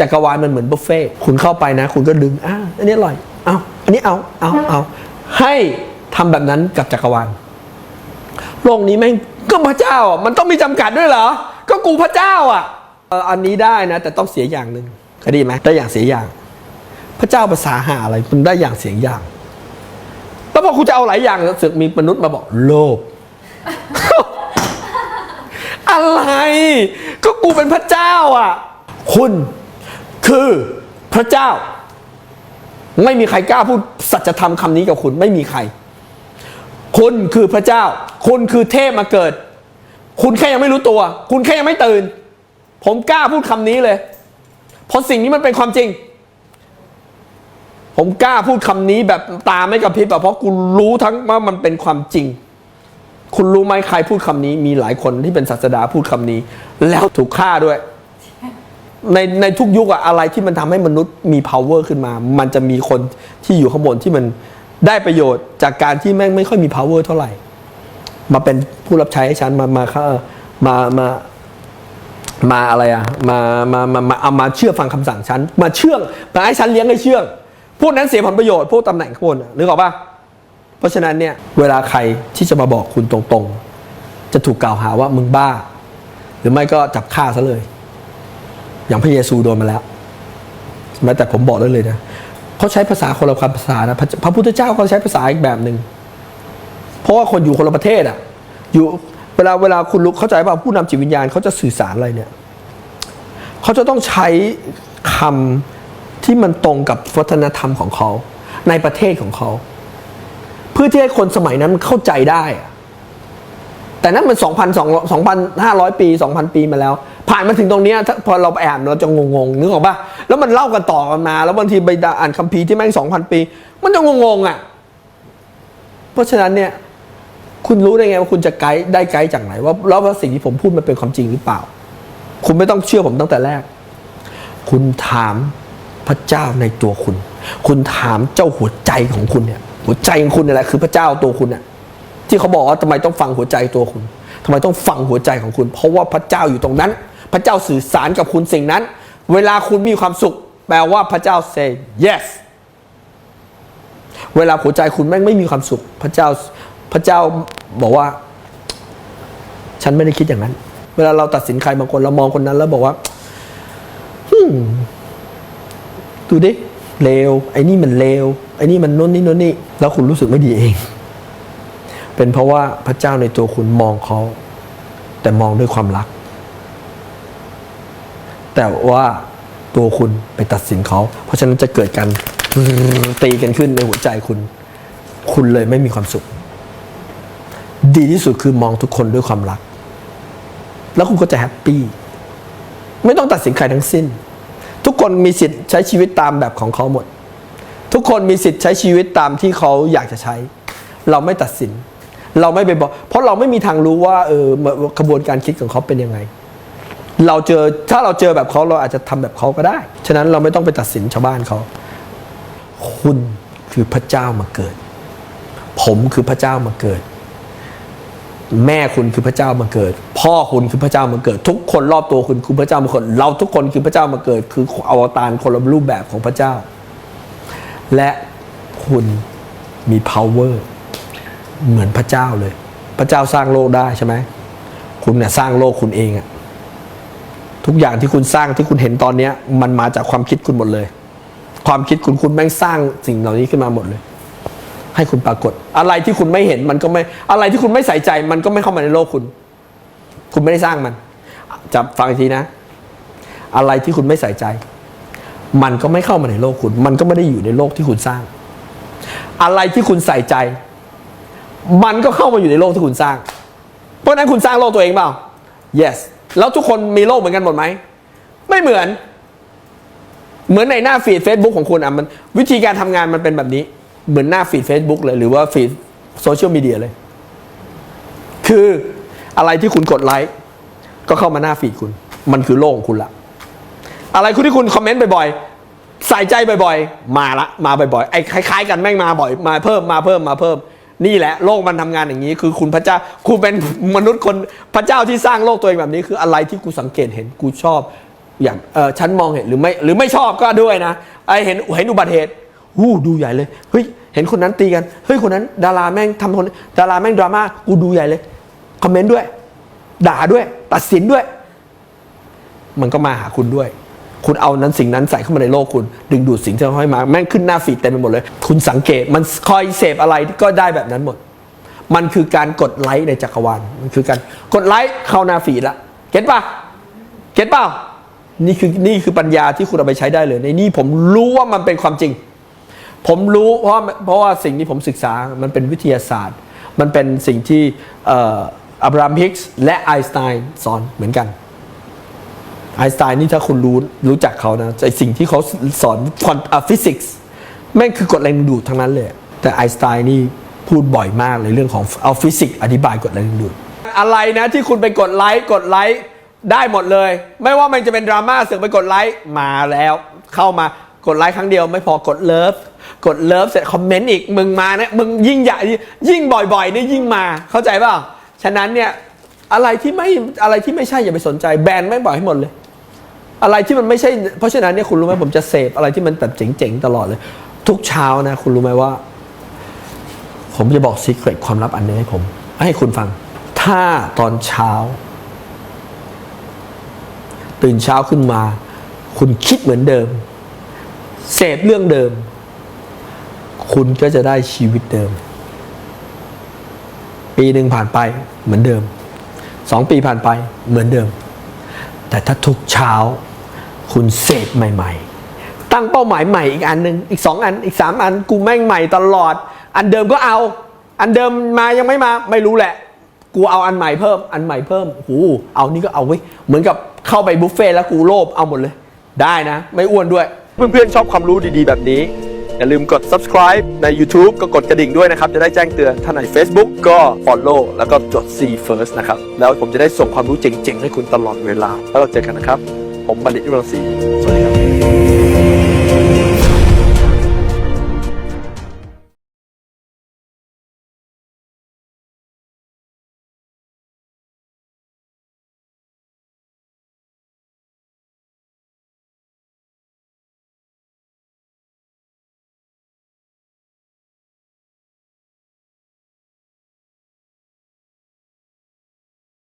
จักรวาลมันเหมือนบุฟเฟ่คุณเข้าไปนะ คุณก็ดึงอ้าอันนี้อร่อยเอาอันนี้เอาเอาเอาให้ทำแบบนั้นกับจักรวาลโลกนี้แม่งก็พระเจ้าอะมันต้องมีจำกัดด้วยเหรอ ก็กูพระเจ้าอะอันนี้ได้นะ แต่ต้องเสียอย่างหนึ่งคยไดีไหมได้อย่างเสียอย่าง พระเจ้าภาษาหาอะไรมันได้อย่างเสียอย่างแล้วพอคุณจะเอาหลายอย่างแล้วสึกมีมนุษย์มาบอกโลภอะไร ก็กูเป็นพระเจ้าอะ คุณ คือพระเจ้า ไม่มีใครกล้าพูดสัจธรรมคำนี้กับคุณไม่มีใคร คุณคือพระเจ้า คุณคือเทพมาเกิด คุณแค่ยังไม่รู้ตัว คุณแค่ยังไม่ตื่น ผมกล้าพูดคำนี้เลย เพราะสิ่งนี้มันเป็นความจริง ผมกล้าพูดคำนี้แบบตาไม่กระพริบเพราะกูรู้ทั้งว่ามันเป็นความจริงคุณรู้ไหมใครพูดคำนี้มีหลายคนที่เป็นศาสดาพูดคำนี้ แล้วถูกฆ่าด้วย ในในทุกยุคอะอะไรที่มันทำให้มนุษย์มี power ขึ้นมา มันจะมีคนที่อยู่ข้างบนที่มันได้ประโยชน์จากการที่แม่งไม่ค่อยมี power เท่าไหร่ มาเป็นผู้รับใช้ให้ฉันมามาเข้ามามามาอะไรอะมามามามาเอามาเชื่อฟังคำสั่งฉัน มาเชื่องมาให้ฉันเลี้ยงให้เชื่อง พวกนั้นเสียผลประโยชน์พวกตำแหน่งข้างบนอะนึกออกปะเพราะฉะนั้นเนี่ยเวลาใครที่จะมาบอกคุณตรงๆ จะถูกกล่าวหาว่ามึงบ้า หรือไม่ก็จับฆ่าซะเลย อย่างพระเยซูโดนมาแล้วแม้แต่ผมบอกได้เลยนะเขาใช้ภาษาคนละคำภาษานะพระพระพุทธเจ้าเขาใช้ภาษาอีกแบบหนึ่งเพราะว่าคนอยู่คนละประเทศอะ อยู่เวลาเวลาคุณรู้เข้าใจป่ะผู้นำจิตวิญญาณเขาจะสื่อสารอะไรเนี่ยเขาจะต้องใช้คำที่มันตรงกับวัฒนธรรมของเขา ในประเทศของเขา เพื่อที่ให้คนสมัยนั้นมันเข้าใจได้อะ แต่นั่นมัน2,200 2,500 ปี 2,000 ปีมาแล้ว ผ่านมาถึงตรงนี้พอเราไปอ่านเราจะงงๆนึกออกปะแล้วมันเล่ากันต่อกันมา แล้วบางทีไปอ่านคัมภีร์ที่แม่ง2,000 ปี มันจะงงๆอะ เพราะฉะนั้นเนี่ยคุณรู้ได้ไงว่าคุณจะไกด์ได้ไกด์จากไหนว่าแล้วว่าสิ่งที่ผมพูดมันเป็นความจริงหรือเปล่า คุณไม่ต้องเชื่อผมตั้งแต่แรก คุณถามพระเจ้าในตัวคุณ คุณถามเจ้าหัวใจของคุณเนี่ย หัวใจของคุณนี่แหละคือพระเจ้าตัวคุณเนี่ย ที่เขาบอกว่าทำไมต้องฟังหัวใจตัวคุณทำไมต้องฟังหัวใจของคุณ เพราะว่าพระเจ้าอยู่ตรงนั้น พระเจ้าสื่อสารกับคุณสิ่งนั้น เวลาคุณมีความสุข แปลว่าพระเจ้า say yes เวลาหัวใจคุณแม่งไม่มีความสุข พระเจ้าพระเจ้าบอกว่า ฉันไม่ได้คิดอย่างนั้น เวลาเราตัดสินใครบางคนเรามองคนนั้น แล้วบอกว่าฮึดูดิเลวไอ้นี่มันเลวไอ้นี่มันโน่นนี่โน่นนี่แล้วคุณรู้สึกไม่ดีเอง เป็นเพราะว่าพระเจ้าในตัวคุณมองเขา แต่มองด้วยความรัก แต่ว่าตัวคุณไปตัดสินเขา เพราะฉะนั้นจะเกิดการตีกันขึ้นในหัวใจคุณ คุณเลยไม่มีความสุข ดีที่สุดคือมองทุกคนด้วยความรัก แล้วคุณก็จะแฮปปี้ ไม่ต้องตัดสินใครทั้งสิ้น ทุกคนมีสิทธิ์ใช้ชีวิตตามแบบของเขาหมด ทุกคนมีสิทธิ์ใช้ชีวิตตามที่เขาอยากจะใช้ เราไม่ตัดสิน เราไม่ไปบอก เพราะเราไม่มีทางรู้ว่าเออกระบวนการคิดของเขาเป็นยังไง เราเจอถ้าเราเจอแบบเขาเราอาจจะทำแบบเขาก็ได้ ฉะนั้นเราไม่ต้องไปตัดสินชาวบ้านเขา คุณคือพระเจ้ามาเกิด ผมคือพระเจ้ามาเกิด แม่คุณคือพระเจ้ามาเกิด พ่อคุณคือพระเจ้ามาเกิด ทุกคนรอบตัวคุณคือพระเจ้ามาเกิดเราทุกคนคือพระเจ้ามาเกิด คืออวตารคนละรูปแบบของพระเจ้า และคุณมี power เหมือนพระเจ้าเลย พระเจ้าสร้างโลกได้ใช่ไหมคุณเนี่ยสร้างโลกคุณเองอะทุกอย่างที่คุณสร้างที่คุณเห็นตอนเนี้ย มันมาจากความคิดคุณหมดเลย ความคิดคุณคุณแม่งสร้างสิ่งเหล่านี้ขึ้นมาหมดเลย ให้คุณปรากฏ อะไรที่คุณไม่เห็นมันก็ไม่ อะไรที่คุณไม่ใส่ใจ มันก็ไม่เข้ามาในโลกคุณ คุณไม่ได้สร้างมันจับฟังอีกทีนะ อะไรที่คุณไม่ใส่ใจ มันก็ไม่เข้ามาในโลกคุณ มันก็ไม่ได้อยู่ในโลกที่คุณสร้าง อะไรที่คุณใส่ใจ มันก็เข้ามาอยู่ในโลกที่คุณสร้าง เพราะฉะนั้นคุณสร้างโลกตัวเองเปล่า yes แล้วทุกคนมีโลกเหมือนกันหมดไหม ไม่เหมือน เหมือนในหน้าฟีด Facebook ของคุณอะมันวิธีการทำงานมันเป็นแบบนี้ เหมือนหน้าฟีด Facebook เลยหรือว่าฟีดโซเชียลมีเดียเลย คืออะไรที่คุณกดไลค์ก็เข้ามาหน้าฟีดคุณ มันคือโลกของคุณละอะไรคุณที่คุณคอมเมนต์บ่อยๆ ใส่ใจบ่อยๆ มาละ มาบ่อยๆ ไอ้คล้ายๆ กันแม่งมาบ่อย มาเพิ่ม มาเพิ่ม มาเพิ่ม นี่แหละโลกมันทำงานอย่างนี้ คือคุณพระเจ้าคุณเป็นมนุษย์คนพระเจ้าที่สร้างโลกตัวเองแบบนี้ คืออะไรที่กูสังเกตเห็นกูชอบ อย่ากเออฉันมองเห็นหรือไม่หรือไม่ชอบก็ด้วยนะไอเห็นเห็นอุบัติเหตุหูดูใหญ่เลยเฮ้ยเห็นคนนั้นตีกันเฮ้ยคนนั้น ดาราแม่งทำคนดาราแม่งดราม่ากูดูใหญ่เลยคอมเมนต์ด้วย ด่าด้วย ตัดสินด้วย มันก็มาหาคุณด้วย คุณเอานั้นสิ่งนั้นใส่เข้ามาในโลกคุณ ดึงดูดสิ่งที่เขาให้มา แม่งขึ้นหน้าฟีดเต็มไปหมดเลย คุณสังเกตมันคอยเสพอะไรก็ได้แบบนั้นหมด มันคือการกดไลค์ในจักรวาลมันคือการกดไลค์เข้าหน้าฟีดละเก็ตปะเก็ตเปล่านี่คือนี่คือปัญญาที่คุณเอาไปใช้ได้เลย ในนี่ผมรู้ว่ามันเป็นความจริง ผมรู้เพราะเพราะว่าสิ่งที่ผมศึกษามันเป็นวิทยาศาสตร์ มันเป็นสิ่งที่อับราฮัมฮิกส์และไอน์สไตน์สอนเหมือนกัน ไอน์สไตน์นี่ถ้าคุณรู้รู้จักเขานะไอสิ่งที่เขาสอนควอนฟิสิกส์แม่งคือกฎแรงดึงดูดทั้งนั้นเลย แต่ไอน์สไตน์นี่พูดบ่อยมากเลยเรื่องของเอาฟิสิกส์อธิบายกฎแรงดึงดูด อะไรนะที่คุณไปกดไลค์กดไลค์ได้หมดเลย ไม่ว่ามันจะเป็นดราม่าเสือกไปกดไลค์มาแล้ว เข้ามากดไลค์ครั้งเดียวไม่พอกดเลิฟกดเลิฟเสร็จคอมเมนต์อีกมึงมาเนะมึงยิ่งใหญ่ยิ่งบ่อยๆนี่ยิ่งมาเข้าใจเปล่าฉะนั้นเนี่ยอะไรที่ไม่อะไรที่ไม่ใช่อย่าไปสนใจแบนไม่งบอกให้หมดเลย อะไรที่มันไม่ใช่เพราะฉะนั้นเนี่ยคุณรู้ไหมผมจะเสพอะไรที่มันแบบเจ๋งๆตลอดเลย ทุกเช้านะ คุณรู้ไหมว่า ผมจะบอกซีเครตความลับอันนึงให้ผม ให้คุณฟัง ถ้าตอนเช้า ตื่นเช้าขึ้นมา คุณคิดเหมือนเดิม เสพเรื่องเดิม คุณก็จะได้ชีวิตเดิม ปีหนึ่งผ่านไปเหมือนเดิมสองปีผ่านไปเหมือนเดิม แต่ถ้าทุกเช้าคุณเสพใหม่ ๆ ตั้งเป้าหมายใหม่อีกอันหนึ่งอีกสองอันอีกสามอันกูแม่งใหม่ตลอด อันเดิมก็เอา อันเดิมมายังไม่มาไม่รู้แหละ กูเอาอันใหม่เพิ่ม อันใหม่เพิ่มโอ้เอานี่ก็เอาเว้เหมือนกับเข้าไปบุฟเฟ่ต์แล้วกูโลภเอาหมดเลย ได้นะ ไม่อ้วนด้วย เพื่อนๆชอบความรู้ดีๆแบบนี้ อย่าลืมกด subscribe ใน YouTube ก็กดกระดิ่งด้วยนะครับ จะได้แจ้งเตือนถ้าใน Facebook ก็ follow แล้วก็จด see first นะครับ แล้วผมจะได้ส่งความรู้เจ๋งๆ ให้คุณตลอดเวลา แล้วเราเจอกันนะครับ ผมบัณฑิตยุรังศรีสวัสดีครับ